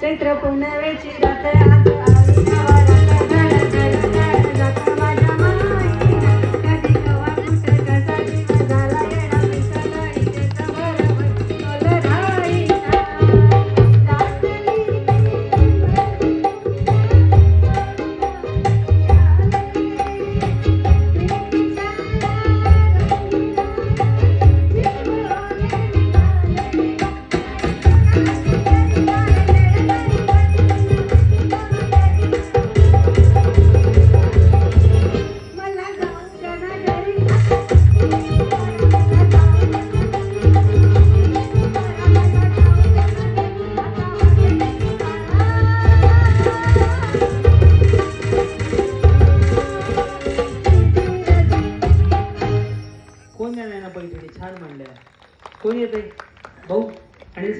चैत्र पुनवेची रात आज आली कोण नाही ना बैठकी छान मांडल्या कोण येते भाऊ आणि